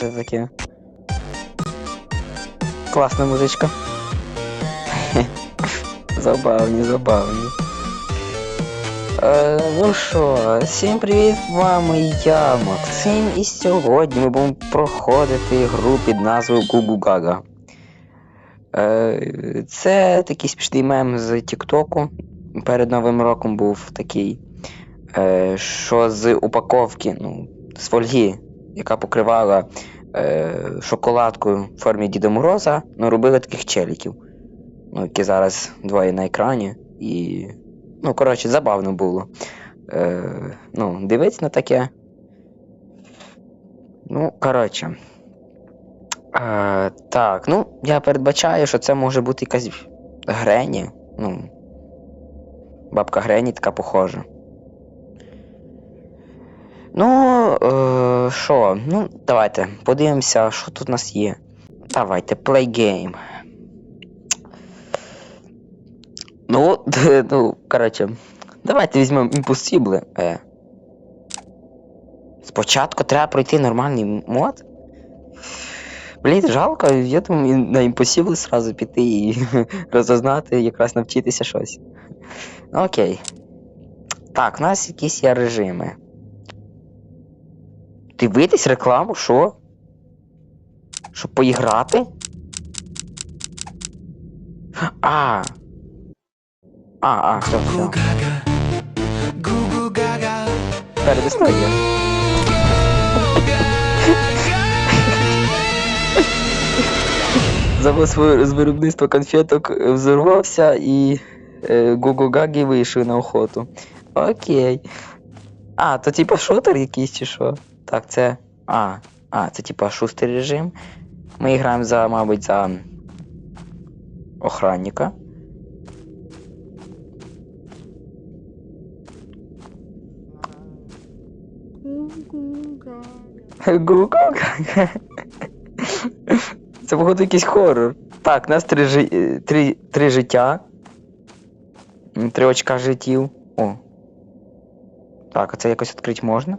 Це таке? Класна музичка. забавні, забавні. Е, ну що, всім привіт, з вами я, Максим, і сьогодні ми будемо проходити гру під назвою Гугу Гага. Е, це такий смішний мем з Тіктоку. Перед Новим роком був такий, е, що з упаковки, ну, з фольги, яка покривала е, шоколадкою в формі Діда Мороза, ну, робили таких челіків. Ну, які зараз двоє на екрані. І. Ну, коротше, забавно було. Е, ну, дивитися на таке. Ну, коротше. Е, так, ну, я передбачаю, що це може бути якась Грені. Ну. Бабка Грені така похожа. Ну, е, ну, давайте подивимося, що тут у нас є. Давайте, play game. Ну, ну, коротше, давайте візьмемо Impossible. Е. Спочатку треба пройти нормальний мод. Блін, жалко, я думаю, на Impossible сразу піти і розознати, якраз навчитися щось. Ну, окей. Так, у нас якісь є режими. Дивитись рекламу, що? Щоб поіграти? А. А, а, все, все. Передостає. Завод з виробництва конфеток е, взорвався і е, Гугугагі вийшов на охоту. Окей. А, то типа шутер якийсь чи що? Так, це. А, а, це типа шустий режим. Ми граємо за, мабуть, за охранника. Гугугага. Це, походу, якийсь хорор. Так, у нас три, жи... е, три, три життя. Три очка життів. О. Так, а це якось відкрити можна?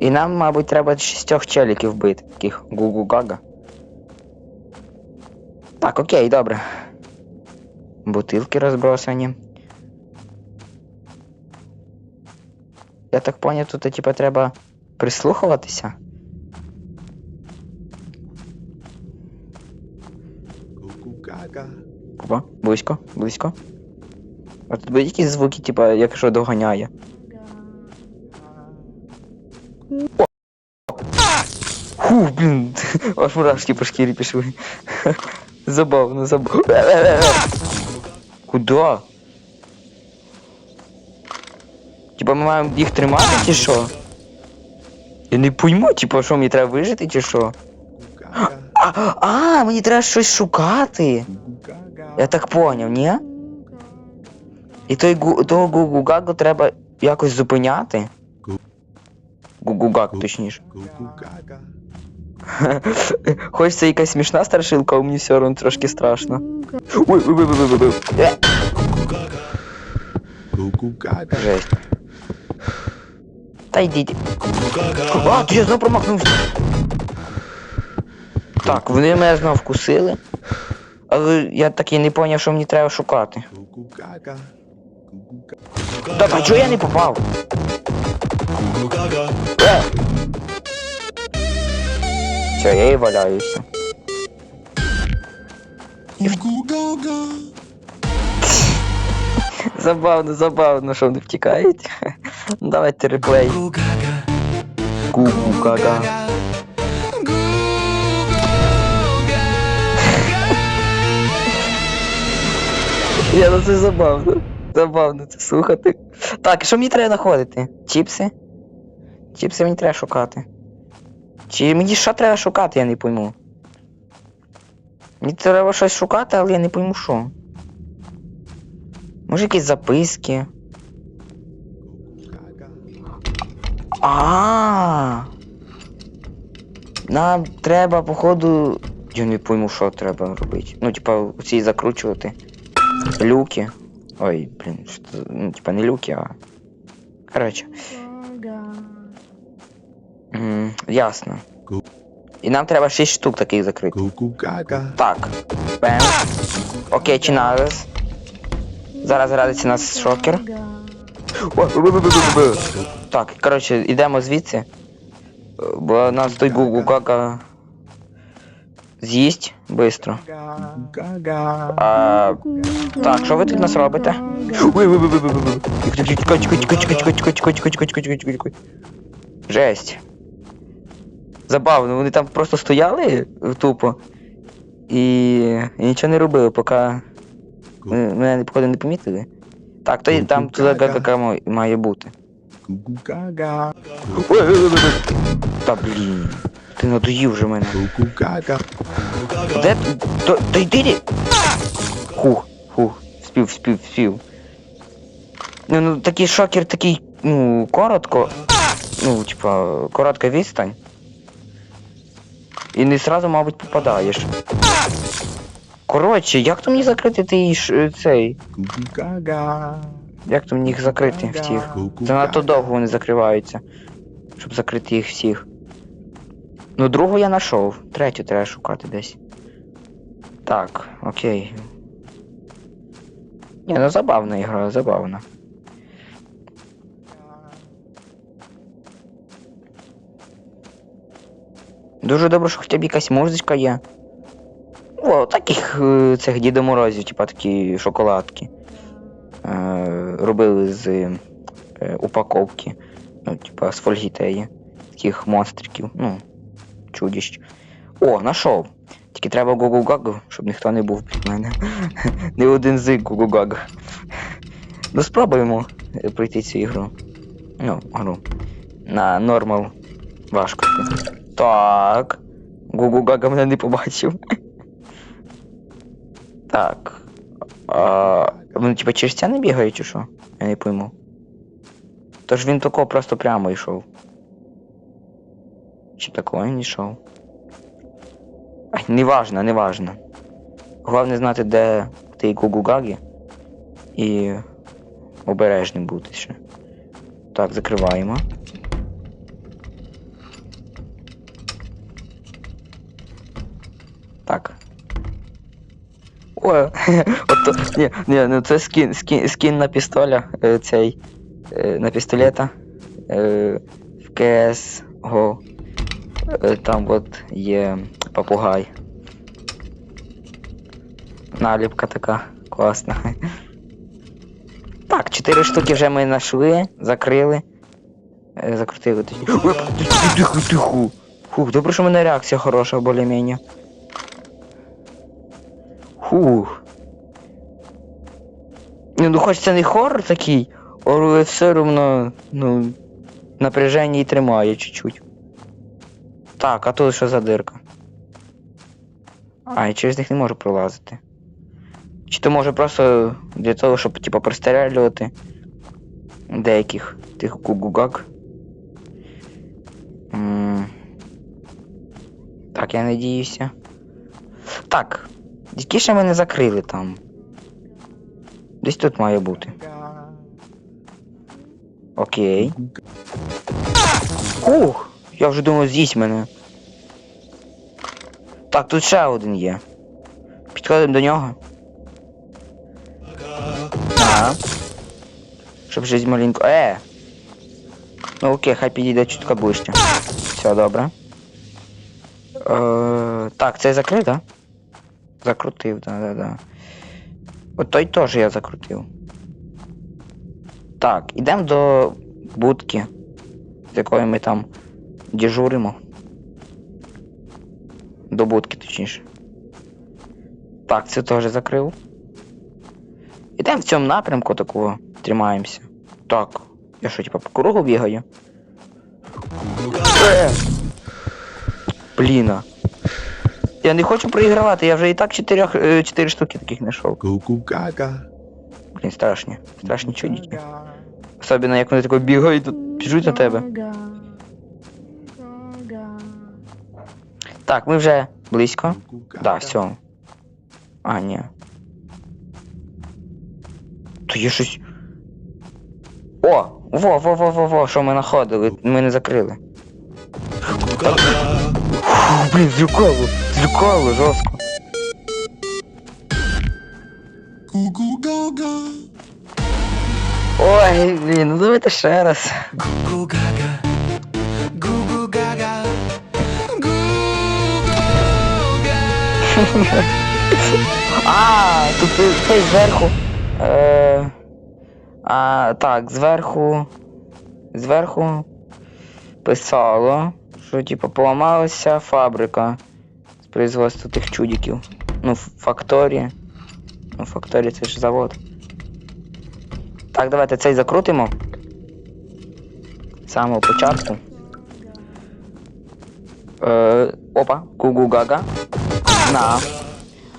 І нам, мабуть, треба шістьох челіків бити, таких гу-гу-гага. Так, окей, добре. Бутилки розбросані. Я так поняв, тут типа треба прислухуватися. Гугу-гага. Опа, близько, близько. А тут будуть якісь звуки, типа, якщо доганяє. О! Фу, блін, аж мурашки по шкірі пішли. Забавно, забавно. Куда? Типа ми маємо їх тримати чи що? Я не пойму, типа, що мені треба вижити чи що? А, а, мені треба щось шукати. Я так поняв, ні? І той гу, того гугугагу треба якось зупиняти. Гу- Гугугак, Гу- точніше. Гугу-гага. Якась смішна страшилка, а мені все одно трошки страшно. Ой, ой, ой, ой, ой, ой. Е. Жесть. Та йдіть. А, ти я знову промахнувся. Так, вони мене знову вкусили. Але я так і не зрозумів, що мені треба шукати. Так, а чого я не попав? Е! Все, я і валяюся. Забавно, забавно, що вони втікають. Давайте реплей. Гугу гага. Я ну це забавно. Забавно це слухати. Так, що мені треба знаходити? Чіпси? Чіпси мені треба шукати. Чи мені що треба шукати, я не пойму. Мені треба щось шукати, але я не пойму що. Може якісь записки. А. Нам треба, походу. Я не пойму, що треба робити. Ну, типа, ці закручувати. Люки. Ой, блін, що? Ну, типа не люки, а. Коротше. М, ясно. І нам треба 6 штук таких закрити. Gaga. Так. Бем. Окей, чи нас. Зараз радиться нас шокер. О, бу-бу-бу-бу-бу. Так, коротше, йдемо звідси. Е, Бо нас той гугу кака з'їсть бистро. Gaga. А, так, що ви тут нас робите? Ой, ой, ой, ой, ой, ой, ой. Тихо, тихо, тихо, тихо, тихо, тихо, тихо, тихо, тихо, тихо, тихо, тихо, тихо, тихо, тихо. Жесть. Забавно, вони там просто стояли тупо і, і нічого не робили, поки мене походу не помітили. Так, то там туди ма- має бути. Та блін. Ти надоїв вже мене. Gaga. Де то йди. Хух, хух, спів, спів, спів. Ну, ну такий шокер такий, ну, коротко. Ну, типа, коротка відстань. І не сразу, мабуть, попадаєш. Коротше, як то мені закрити той ш- цей? Gaga. Як то мені їх закрити всіх? Занадто довго вони закриваються. Щоб закрити їх всіх. Ну, другу я знайшов. Третю треба шукати десь. Так, окей. Ні, ну забавна ігра, забавна. Дуже добре, що хоча б якась музичка є. О, таких е, цих Діда Морозів, типа такі шоколадки. Е, робили з е, упаковки. Ну, типа з фольги теї. Таких монстриків, ну, чудіщ. О, нашов. Тільки треба гугу-гагу, щоб ніхто не був під мене. Не один з гугу-гагу. Ну спробуємо е, пройти цю ігру. Ну, гру. На нормал важко. Так. Гугу-гага мене не побачив. Так. А, вони типа через не бігають чи що? Я не пойму. Тож він тако просто прямо йшов. Чи такого не йшов? Ай, неважно, неважно. Головне знати, де ти Гугугагі. І обережним бути ще. Так, закриваємо. О, ото, ні, ні, ну це скін, скін, скін на пістоля, е, цей, е, на пістолета, е, в Go. Е, там от є попугай. Наліпка така класна. Так, чотири штуки вже ми знайшли, закрили. Закрутили тоді. Тихо, тихо, тихо. Фух, добре, що в мене реакція хороша, більш-менш. Фух. Ні, ну хоч це не хоррор такий, але все одно, ну, напряження і тримає чуть-чуть. Так, а тут що за дирка? А, я через них не можу пролазити. Чи то може просто для того, щоб типа пристрелювати деяких тих гугугак. М. Так, я надіюся. Так. Які ще мене закрили там? Десь тут має бути. Окей. Ух! Я вже думав, з'їсть мене. Так, тут ще один є. Підходимо до нього. А. Щоб жить маленько. Е! Ну окей, хай підійде чутка ближче. Все добре. Е, так, це закрив, так? Закрутив, да, да, да. От той теж я закрутив. Так, ідемо до будки, з якою ми там дежуримо. До будки, точніше. Так, це теж закрив. Ідемо в цьому напрямку такого тримаємося. Так. Я що, типа по кругу бігаю? Е! Бліна. Я не хочу проігравати, я вже і так 4, 4 штуки таких знайшов. Gaga. Блін, страшні. Страшні чудики. Особливо як вони тако бігають, тут біжуть на тебе. Так, ми вже близько. Cuckoo Да, все. А, ні. То є щось. О! Во, во, во, во, во, що ми знаходили? Ми не закрили. Фу, блін, злюкало, злюкало жорстко. Ой, блін, ну давайте ще раз. А, тут цей зверху. Е, а, так, зверху. Зверху писало, що типу поламалася фабрика производства тих чудиків. Ну, ф- факторі. Ну, факторі це ж завод. Так, давайте цей закрутимо. З самого початку. Е, опа, кугу-гага. На.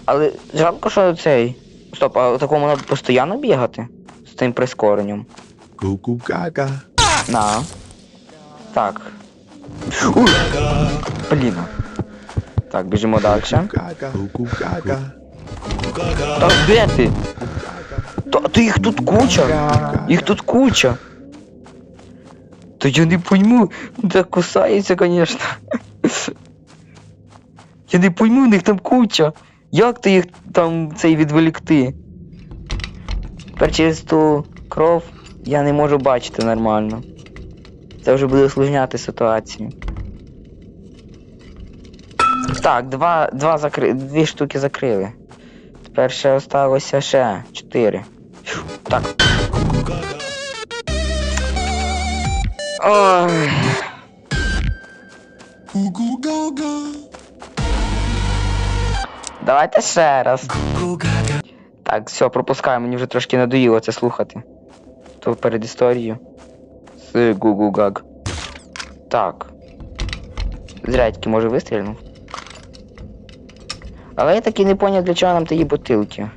Але жалко, що цей. Стоп, а такому треба постійно бігати? З тим прискоренням. Gaga. На. Так. Уй! Блін. Так, біжимо далі. Goo gaga. Та де ти? Та ти їх тут куча. Їх тут куча. Та я не пойму. Та кусається, звісно. Я не пойму, у них там куча. Як ти їх там цей відволікти? Тепер через ту кров я не можу бачити нормально. Це вже буде усложняти ситуацію. Так, два, два закри... дві штуки закрили. Тепер ще осталося ще чотири. Так. Ой. Давайте ще раз. Так, все, пропускаю, мені вже трошки надоїло це слухати. То перед історією. З Гугу Гаг. Так. Зря я може вистрілянув. Але я таки не поняв, для чого нам такі бутилки.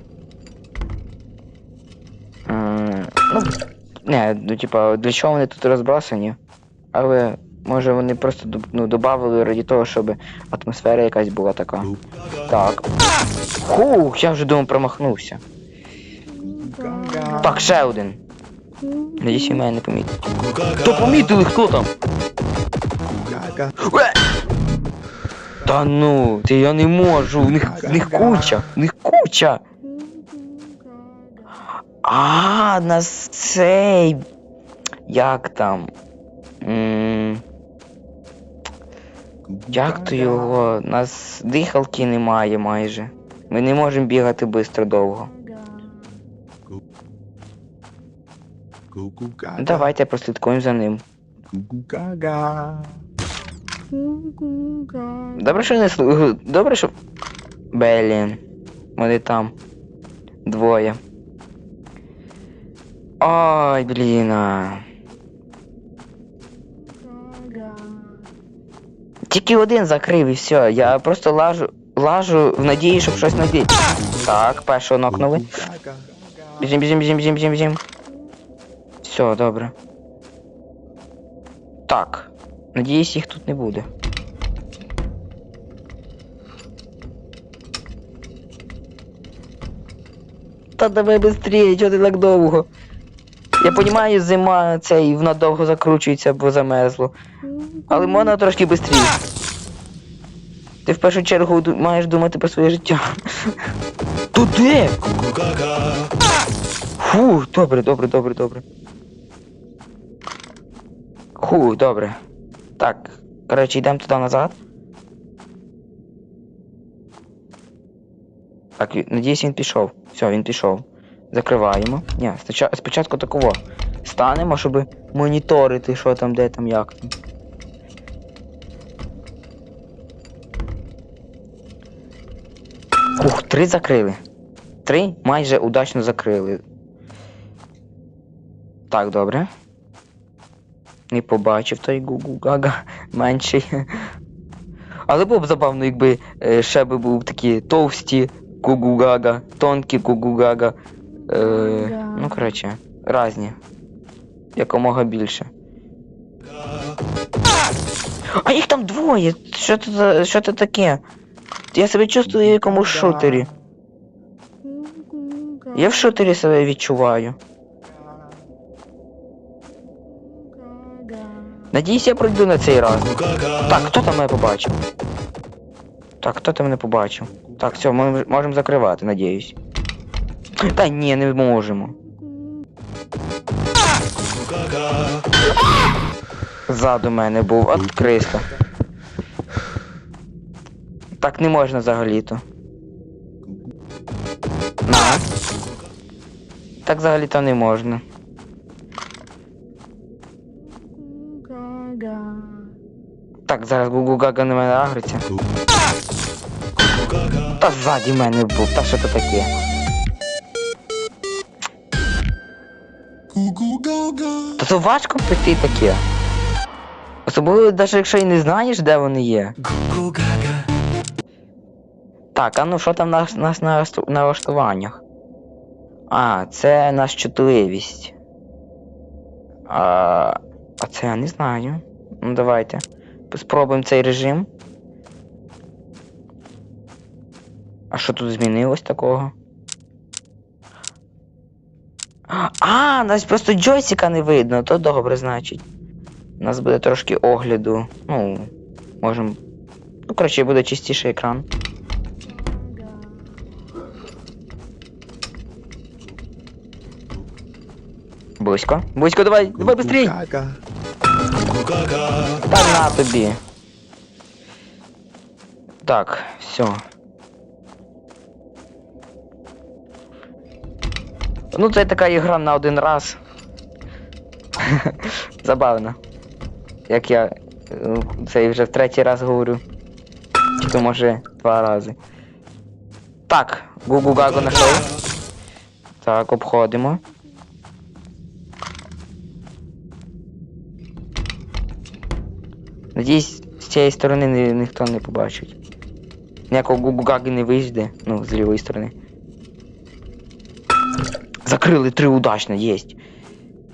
Ну, не, ну типа, для чого вони тут розбросані? Але може вони просто ну, додавали раді того, щоб атмосфера якась була така. Так. Хух, я вже думав промахнувся. Так, ще один. Надіюсь, і мене не помітить. То помітили, хто там? Та ну, ти я не можу, в них, в них куча, в них куча. А, нас цей. Як там? М, Як то його? Нас дихалки немає майже. Ми не можемо бігати швидко довго. Давайте прослідкуємо за ним. Gaga. Добре, що не слу... Добре, що. Блін. Вони там. Двоє. Ой, блін. а. Тільки один закрив і все. Я просто лажу. Лажу в надії, щоб щось знайти. Так, першого Goo нокнули. goo gaga. Біжим, біжим, біжим, біжим, біжим, біжим. Все, добре. Так. Надіюсь, їх тут не буде. Та давай быстрее, чого ти так довго? Я розумію, зима цей вона довго закручується, бо замерзло. Але можна трошки швидше. Ти в першу чергу маєш думати про своє життя. Туди! Фу, добре, добре, добре, добре. Фу, добре. Так, коротше, йдемо туди назад. Так, надіюсь, він пішов. Все, він пішов. Закриваємо. Ні, спочатку такого. Станемо, щоб моніторити, що там, де там, як там. Ух, три закрили. Три майже удачно закрили. Так, добре. Не побачив той гугу гага менший. Але було б забавно, якби е, ще би був такі товсті гугу гага, тонкі гугу гага. Е, ну, коротше, разні. Якомога більше. А їх там двоє! Що це за. що це таке? Я себе чувствую в якомусь шутері. Я в шутері себе відчуваю. Надіюсь, я пройду на цей раз. Так, хто там мене побачив? Так, хто там мене побачив? Так, все, ми можемо закривати, надіюсь. Та ні, не можемо. Ззаду мене був, от криска. Так не можна взагалі-то. На. Так взагалі-то не можна. Так, зараз Гугу Гага на мене агриться. Та ззаді мене був, та що то таке? Та то важко пройти таке. Особливо, навіть якщо і не знаєш, де вони є. Так, а ну що там нас, нас на налаштуваннях? А, це наша чутливість. А, а це я не знаю. Ну давайте. Спробуємо цей режим. А що тут змінилось такого? А, нас просто джойстика не видно, то добре, значить. У нас буде трошки огляду. Ну, можемо. Ну, коротше, буде чистіший екран. Близько. Близько, давай, давай быстрей! Та на тобі. Так, все. Ну, це така ігра на один раз. Забавно. Як я е, це вже в третій раз говорю. Чи то може два рази. Так, Гугу Гагу знайшов. Так, обходимо. Надіюсь, з цієї сторони ні, ніхто не побачить. Ніякого гугугаги не вийде, ну, з лівої сторони. Закрили три удачно, єсть.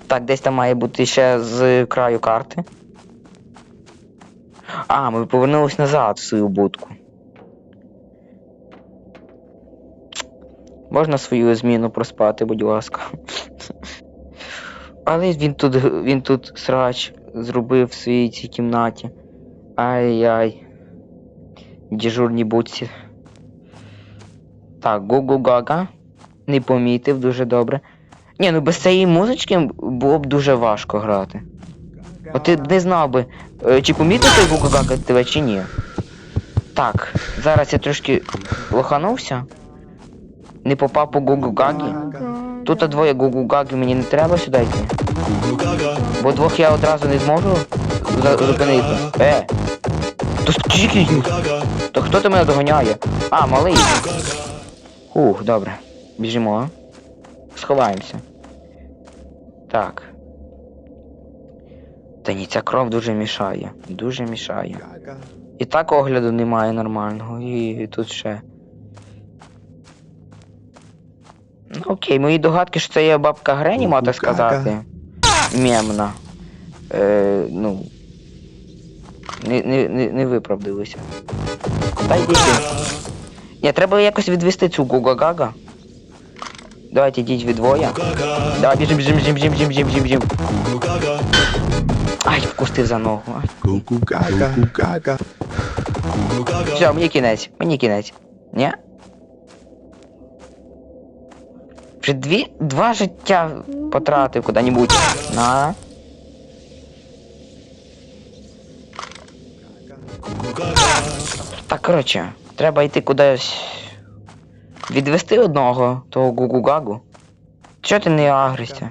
Так, десь там має бути ще з краю карти. А, ми повернулись назад в свою будку. Можна свою зміну проспати, будь ласка. Але він тут він тут срач зробив в своїй цій кімнаті. Ай-яй. Дежурні будці. Так, Гугу Гага. Не помітив дуже добре. Ні, ну без цієї музички було б дуже важко грати. От ти не знав би, е, чи помітив той Гугу Гага тебе, чи ні. Так, зараз я трошки лоханувся. Не попав по Гугу Гагі. Тут двоє Гугу Гаги, мені не треба сюди йти. Бо двох я одразу не зможу зупинити. Е! То скільки їх? То хто ти мене доганяє? А, малий. Ух, добре. Біжимо. Сховаємося. Так. Та ні, ця кров дуже мішає. Дуже мішає. І так огляду немає нормального, і тут ще. Ну окей, мої догадки, що це є бабка Грені, можна так сказати. Мемна. Е, ну. Не, не, не, не виправдалися. Та. Ні, треба якось відвести цю Гугагага. Давайте йдіть двоє. Давай біжим, біжим, біжим, біжим, біжим, біжим, біжим, біжим. Ай, вкустив за ногу. Ай. Гугу Гага. Гугу Гага. Все, мені кінець, мені кінець. Ні? Вже дві, два життя потратив куди-небудь. На. Так, коротше, треба йти кудись. Відвести одного, того гугу-гагу. Чого ти не агришся?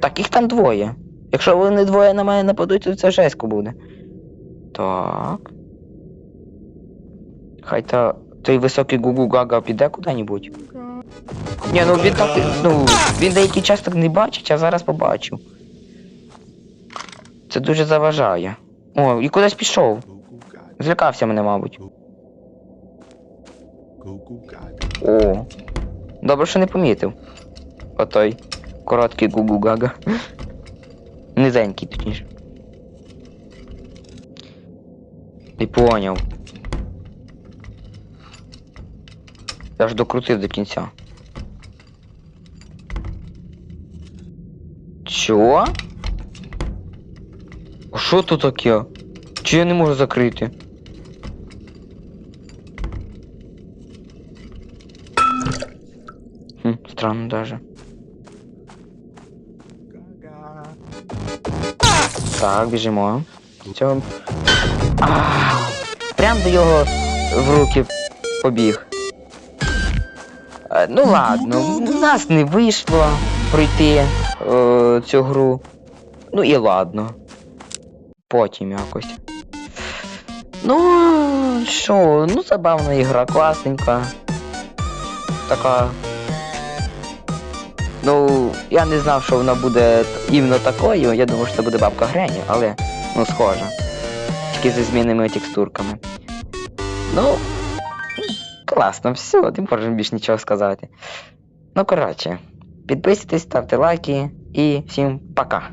Так, їх там двоє. Якщо вони двоє на мене нападуть, то це жесько буде. Так. Хай та той високий гугу гага піде куди-небудь. Ні, ну він так. Ну, він деякий час так не бачить, а зараз побачив. Це дуже заважає. О, і кудись пішов. Злякався мене, мабуть. О. Добре, що не помітив. Отой. Короткий гугу гага. Низенький, точніше. Не поняв. Я ж докрутив до кінця. Чо? А що тут таке? Чи я не можу закрити? Хм, странно даже. Гага. Так, біжимо. Цього. А, прям до його в руки побіг. Е, Ну ладно, в нас не вийшло пройти е, цю гру. Ну і ладно. Потім якось. Ну, що, ну забавна ігра, класненька. Така. Ну, я не знав, що вона буде іменно такою. Я думав, що це буде бабка Грені, але ну схоже. Тільки зі змінними текстурками. Ну. Класно, все, не можемо більше нічого сказати. Ну, коротше, підписуйтесь, ставте лайки і всім пока.